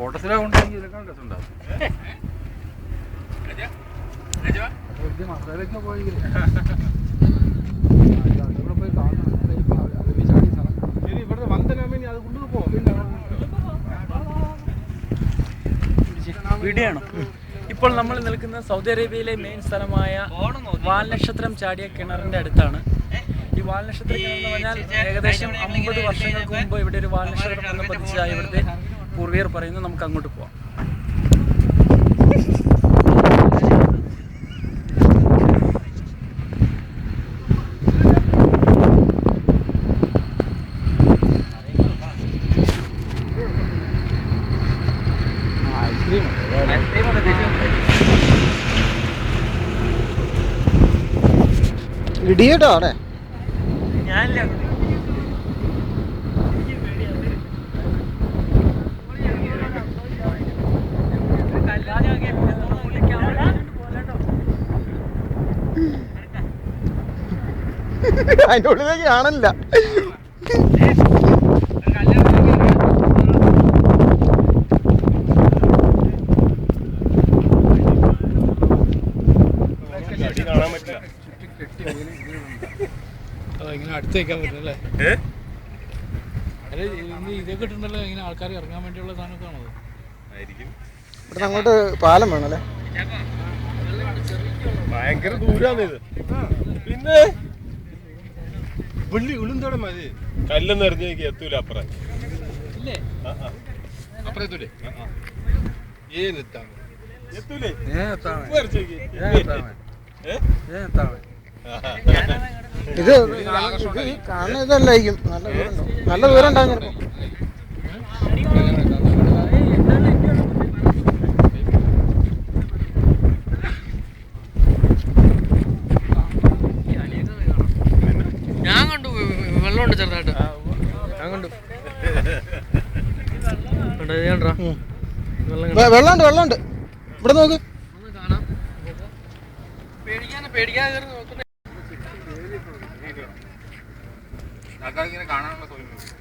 തോട്ടത്തിലെ കൊണ്ടെങ്കിൽ ഇതിനേക്കാൾ രസമുണ്ടാവും വലിയ മസാലയൊക്കെ പോയെങ്കിൽ അവിടെ പോയി കാണണം ഇവിടെ വന്തനാമേ അത് കൊണ്ടുപോകും വീഡിയോയാണോ ഇപ്പോൾ നമ്മൾ നിൽക്കുന്നത് സൗദി അറേബ്യയിലെ മെയിൻ സ്ഥലമായ വാൽനക്ഷത്രം ചാടിയ കിണറിന്റെ അടുത്താണ്. ഈ വാൽനക്ഷത്ര കിണർ എന്ന് പറഞ്ഞാൽ ഏകദേശം അമ്പത് വർഷങ്ങൾക്ക് മുമ്പ് ഇവിടെ ഒരു വാൽനക്ഷത്രം പതിച്ചതായി ഇവിടുത്തെ പൂർവികർ പറയുന്നു നമുക്ക് അങ്ങോട്ട് പോവാം. ഐസ്ക്രീം അവിടെ. അവിടെ അതിന്റെ ഉള്ളിലേക്ക് കാണില്ല ഇങ്ങനെ ഇങ്ങനെ അടുത്ത് വെക്കാൻ പറ്റുമല്ലേ അല്ല ഇനി ഇതൊക്കെ ഇട്ടുണ്ടല്ലോ ഇങ്ങനെ ആൾക്കാർ ഇറങ്ങാൻ വേണ്ടിയുള്ള സാധനമൊക്കെ ആണോ ആയിരിക്കും. ഇവിടെ അങ്ങോട്ട് പാലം വേണല്ലേ? ഭയങ്കര ദൂരാണ് ഇത്. പിന്നെ? വെള്ളി ഉളുന്തോടെ മതി. കല്ലെന്ന് എറിഞ്ഞ് നോക്കി എത്തൂല അപ്പുറം. ഇല്ലേ? എത്തൂലേ? ഇത് ഇത് ഈ കാണുന്ന ഇതല്ലായിരിക്കും. നല്ല ദൂരം നല്ല ദൂരം ഉണ്ടാകും ഞാൻ കണ്ടു ഉം. വെ- വെള്ളമുണ്ട് വെള്ളമുണ്ട്. ഇവിടെ നോക്ക്. കാണാം പേടിക്കാതെ കാണാനുള്ള സൗകര്യം